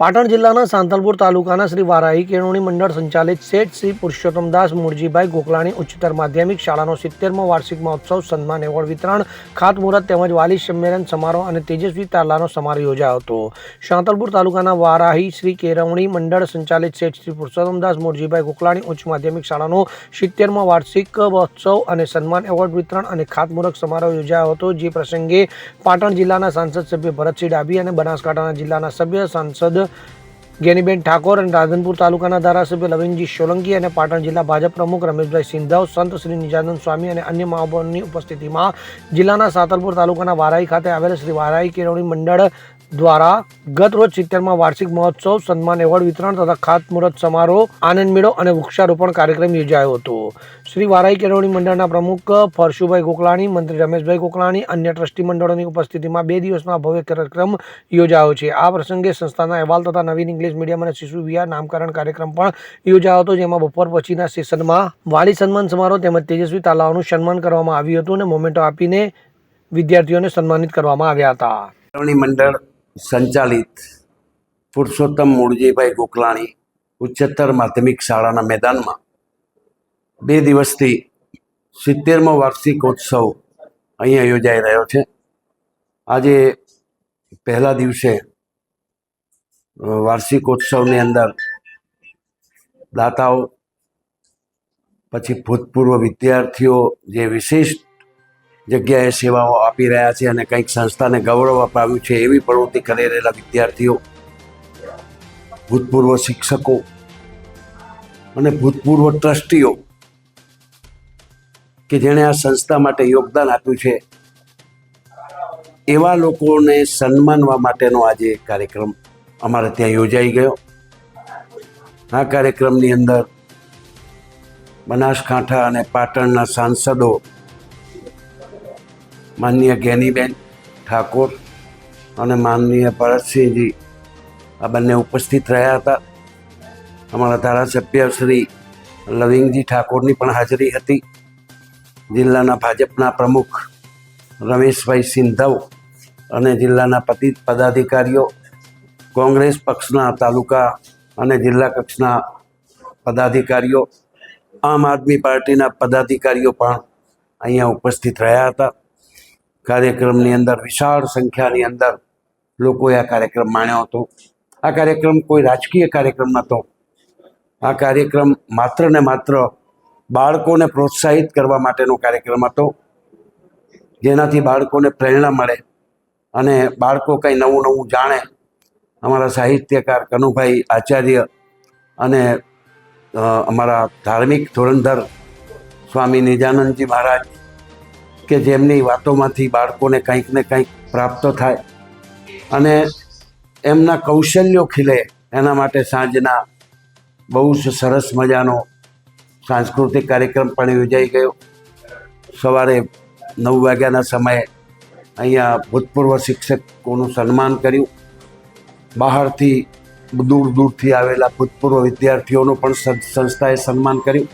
પાટણ જિલ્લાના સાંતલપુર તાલુકાના શ્રી વારાહી કેળવણી મંડળ સંચાલિત શેઠ શ્રી પુરુષોત્તમદાસ મુરજીભાઈ ગોકલાણી ઉચ્ચતર માધ્યમિક શાળાનો સિત્તેરમો વાર્ષિક મહોત્સવ સન્માન એવોર્ડ વિતરણ ખાતમુહૂર્ત તેમજ વાલી સંમેલન સમારોહ અને તેજસ્વી તાલાનો સમારોહ યોજાયો હતો. સાંતલપુર તાલુકાના વારાહી શ્રી કેળવણી મંડળ સંચાલિત શેઠ શ્રી પુરુષોત્તમદાસ મુરજીભાઈ ગોકલાણી ઉચ્ચ માધ્યમિક શાળાનો સિત્તેરમો વાર્ષિક મહોત્સવ અને સન્માન એવોર્ડ વિતરણ અને ખાતમુહૂર્ત સમારોહ યોજાયો હતો. જે પ્રસંગે પાટણ જિલ્લાના સાંસદ સભ્ય ભરતસિંહ ડાભી અને બનાસકાંઠાના જિલ્લાના સભ્ય સાંસદ ગેનીબેન ઠાકોર અને રાધનપુર તાલુકાના ધારાસભ્ય લવિનજી સોલંકી અને પાટણ જિલ્લા ભાજપ પ્રમુખ રમેશભાઈ સિંધાવ, સંત શ્રી નિજાનંદ સ્વામી અને અન્ય મહાનુભાવોની ઉપસ્થિતિમાં જિલ્લાના સાતલપુર તાલુકાના વારાઈ ખાતે આવેલ શ્રી વારાઈ કેળવણી મંડળ દ્વારા ગત રોજ સિત્તેરમાં વાર્ષિક મહોત્સવ, સન્માન એવોર્ડ વિતરણ તથા ખાતમુહૂર્ત સમારોહ, આનંદ મેળો અને વૃક્ષારોપણ કાર્યક્રમ યોજાયો હતો. શ્રી વારાઈ કેળવણી મંડળના પ્રમુખ ફરશુભાઈ ગોકલાણી, મંત્રી રમેશભાઈ ગોકલાણી, અન્ય ટ્રસ્ટી મંડળોની ઉપસ્થિતિમાં બે દિવસનો ભવ્ય કાર્યક્રમ યોજાયો છે. આ પ્રસંગે સંસ્થાના અહેવાલ તથા નવીન ઇંગ્લિશ મીડિયમ અને શિશુ વિહાર નામકરણ કાર્યક્રમ પણ યોજાયો હતો, જેમાં બપોર પછીના સેશનમાં વાલી સન્માન સમારોહ તેમજ તેજસ્વી તાલાઓનું સન્માન કરવામાં આવ્યું હતું અને મોમેન્ટો આપીને વિદ્યાર્થીઓને સન્માનિત કરવામાં આવ્યા હતા. મંડળ સંચાલિત પુરુષોત્તમ મૂળજીભાઈ ગોકલાણી ઉચ્ચતર માધ્યમિક શાળાના મેદાનમાં બે દિવસથી સિત્તેરમો વાર્ષિકોત્સવ અહીંયા યોજાઈ રહ્યો છે. આજે પહેલા દિવસે વાર્ષિકોત્સવની અંદર દાતાઓ, પછી ભૂતપૂર્વ વિદ્યાર્થીઓ જે વિશિષ્ટ જગ્યાએ સેવાઓ આપી રહ્યા છે અને કંઈક સંસ્થાને ગૌરવ અપાવ્યું છે એવી પ્રવૃત્તિ કરી રહેલા વિદ્યાર્થીઓ, ભૂતપૂર્વ શિક્ષકો અને ભૂતપૂર્વ ટ્રસ્ટીઓ કે જેણે આ સંસ્થા માટે યોગદાન આપ્યું છે, એવા લોકોને સન્માનવા માટેનો આજે કાર્યક્રમ અમારે ત્યાં યોજાઈ ગયો. આ કાર્યક્રમની અંદર બનાસકાંઠા અને પાટણના સાંસદો માનનીય જ્ઞાનીબેન ઠાકોર અને માનનીય ભરતસિંહજી, આ બંને ઉપસ્થિત રહ્યા હતા. અમારા ધારાસભ્ય શ્રી લવિંગજી ઠાકોરની પણ હાજરી હતી. જિલ્લાના ભાજપના પ્રમુખ રમેશભાઈ સિંધવ અને જિલ્લાના પતિ પદાધિકારીઓ, કોંગ્રેસ પક્ષના તાલુકા અને જિલ્લા કક્ષના પદાધિકારીઓ, આમ આદમી પાર્ટીના પદાધિકારીઓ પણ અહીંયા ઉપસ્થિત રહ્યા હતા. કાર્યક્રમની અંદર, વિશાળ સંખ્યાની અંદર લોકોએ આ કાર્યક્રમ માણ્યો હતો. આ કાર્યક્રમ કોઈ રાજકીય કાર્યક્રમ નહોતો. આ કાર્યક્રમ માત્ર ને માત્ર બાળકોને પ્રોત્સાહિત કરવા માટેનો કાર્યક્રમ હતો. જેનાથી બાળકોને પ્રેરણા મળે અને બાળકો કંઈ નવું નવું જાણે. અમારા સાહિત્યકાર કનુભાઈ આચાર્ય અને અમારા ધાર્મિક ધોરણધર સ્વામી નિજાનંદજી મહારાજ કે જેમની વાતોમાંથી બાળકોને કંઈક ને કંઈક પ્રાપ્ત થાય. અને એમના કૌશલ્યો ખીલે એના માટે સાંજના બહુ જ સરસ મજાનો સાંસ્કૃતિક કાર્યક્રમ પણ યોજાઈ ગયો. સવારે નવ વાગ્યાના સમયે અહીંયા ભૂતપૂર્વ શિક્ષકોનું સન્માન કર્યું. બહારથી દૂર દૂરથી આવેલા ભૂતપૂર્વ વિદ્યાર્થીઓનું પણ સંસ્થાએ સન્માન કર્યું.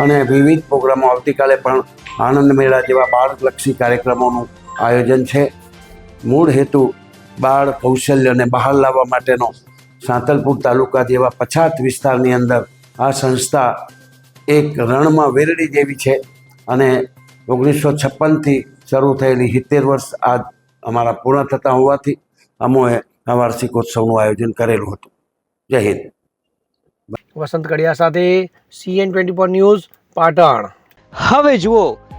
અને વિવિધ પ્રોગ્રામો આવતીકાલે પણ આનંદ મેળા જેવા બાળલક્ષી કાર્યક્રમોનું આયોજન છે. મૂળ હેતુ બાળ કૌશલ્યને બહાર લાવવા માટેનો સાંતલપુર તાલુકા જેવા પછાત વિસ્તારની અંદર આ સંસ્થા એક રણમાં વેરડી જેવી છે અને ઓગણીસો છપ્પનથી શરૂ થયેલી સિત્તેર વર્ષ આજ અમારા પૂર્ણ થતા હોવાથી અમોએ આ વાર્ષિકોત્સવનું આયોજન કરેલું હતું. જય હિન્દ. વસંત કડિયા સાથે CN twenty four news Patan. હવે જુઓ